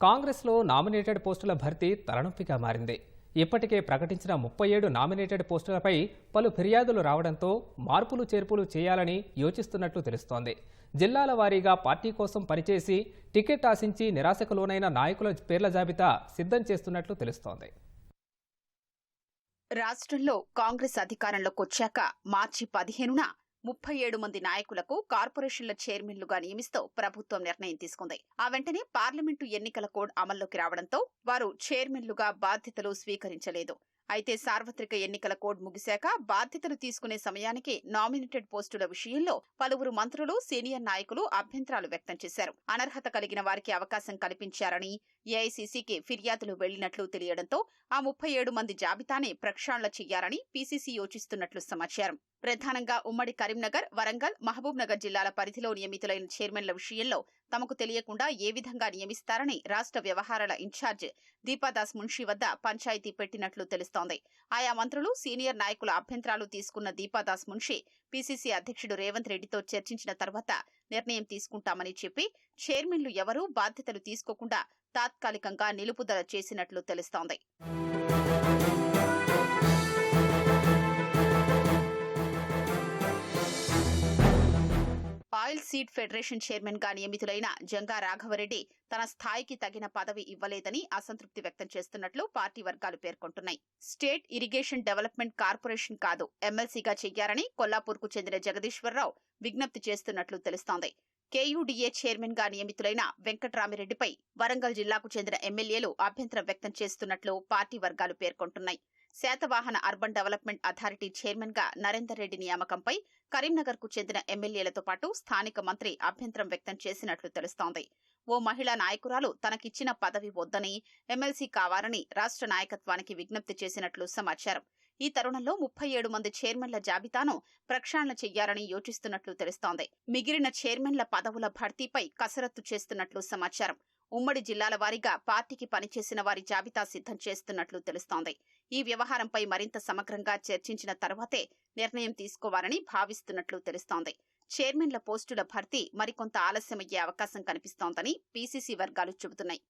కాంగ్రెస్లో నామినేటెడ్ పోస్టుల భర్తీ తలనొప్పిగా మారింది. ఇప్పటికే ప్రకటించిన ముప్పై ఏడు నామినేటెడ్ పోస్టులపై పలు ఫిర్యాదులు రావడంతో మార్పులు చేర్పులు చేయాలని యోచిస్తున్నట్లు తెలుస్తోంది. జిల్లాల వారీగా పార్టీ కోసం పనిచేసి టికెట్ ఆశించి నిరాశకు లోనైన నాయకుల పేర్ల జాబితా సిద్ధం చేస్తున్నట్లు తెలుస్తోంది. రాష్ట్రంలో కాంగ్రెస్ అధికారంలోకి వచ్చాక మార్చి పదిహేనున ముప్పై ఏడు మంది నాయకులకు కార్పొరేషన్ల చైర్మన్లుగా నియమిస్తూ ప్రభుత్వం నిర్ణయం తీసుకుంది. ఆ వెంటనే పార్లమెంటు ఎన్నికల కోడ్ అమల్లోకి రావడంతో వారు చైర్మన్లుగా బాధ్యతలు స్వీకరించలేదు. అయితే సార్వత్రిక ఎన్నికల కోడ్ ముగిశాక బాధ్యతలు తీసుకునే సమయానికి నామినేటెడ్ పోస్టుల విషయంలో పలువురు మంత్రులు సీనియర్ నాయకులు అభ్యంతరాలు వ్యక్తం చేశారు. అనర్హత కలిగిన వారికి అవకాశం కల్పించారని ఏఐసీసీకి ఫిర్యాదులు వెళ్ళినట్లు తెలియడంతో ఆ ముప్పై ఏడు మంది జాబితాని ప్రక్షాళన చేయాలని పీసీసీ యోచిస్తున్నట్లు సమాచారం. ప్రధానంగా ఉమ్మడి కరీంనగర్ వరంగల్ మహబూబ్ నగర్ జిల్లాల పరిధిలో నియమితులైన చైర్మన్ల విషయంలో తమకు తెలియకుండా ఏ విధంగా నియమిస్తారని రాష్ట్ర వ్యవహారాల ఇన్ఛార్జ్ దీపాదాస్ మున్షి వద్ద పంచాయతీ పెట్టినట్లు తెలుస్తోంది. ఆయా మంత్రులు సీనియర్ నాయకుల అభ్యంతరాలు తీసుకున్న దీపాదాస్ మున్షి పీసీసీ అధ్యక్షుడు రేవంత్ రెడ్డితో చర్చించిన తర్వాత నిర్ణయం తీసుకుంటామని చెప్పి చైర్మన్లు ఎవరూ బాధ్యతలు తీసుకోకుండా తాత్కాలికంగా నిలుపుదల చేసినట్లు తెలుస్తోంది. ఆయిల్ సీడ్ ఫెడరేషన్ చైర్మన్గా నియమితులైన జంగా రాఘవరెడ్డి తన స్థాయికి తగిన పదవి ఇవ్వలేదని అసంతృప్తి వ్యక్తం చేస్తున్నట్లు పార్టీ వర్గాలు పేర్కొంటున్నాయి. స్టేట్ ఇరిగేషన్ డెవలప్మెంట్ కార్పొరేషన్ కాదు ఎమ్మెల్సీగా చెయ్యారని కొల్లాపూర్కు చెందిన జగదీశ్వరరావు విజ్ఞప్తి చేస్తున్నట్లు తెలుస్తోంది. కేయూడీఏ చైర్మన్గా నియమితులైన వెంకట్రామిరెడ్డిపై వరంగల్ జిల్లాకు చెందిన ఎమ్మెల్యేలు అభ్యంతరం వ్యక్తం చేస్తున్నట్లు పార్టీ వర్గాలు పేర్కొంటున్నాయి. శాతవాహన అర్బన్ డెవలప్మెంట్ అథారిటీ చైర్మన్గా నరేందర్ రెడ్డి నియామకంపై కరీంనగర్కు చెందిన ఎమ్మెల్యేలతో పాటు స్థానిక మంత్రి అభ్యంతరం వ్యక్తం చేసినట్లు తెలుస్తోంది. ఓ మహిళా నాయకురాలు తనకిచ్చిన పదవి వద్దని ఎమ్మెల్సీ కావాలని రాష్ట్ర నాయకత్వానికి విజ్ఞప్తి చేసినట్లు సమాచారం. ఈ తరుణంలో ముప్పై ఏడు మంది చైర్మన్ల జాబితాను ప్రక్షాళన చెయ్యాలని యోచిస్తున్నట్లు తెలుస్తోంది. మిగిలిన చైర్మన్ల పదవుల భర్తీపై కసరత్తు చేస్తున్నట్లు సమాచారం. ఉమ్మడి జిల్లాల వారీగా పార్టీకి పనిచేసిన వారి జాబితా సిద్ధం చేస్తున్నట్లు తెలుస్తోంది. ఈ వ్యవహారంపై మరింత సమగ్రంగా చర్చించిన తర్వాతే నిర్ణయం తీసుకోవాలని భావిస్తున్నట్లు తెలుస్తోంది. చైర్మన్ల పోస్టుల భర్తీ మరికొంత ఆలస్యమయ్యే అవకాశం కనిపిస్తోందని పీసీసీ వర్గాలు చెబుతున్నాయి.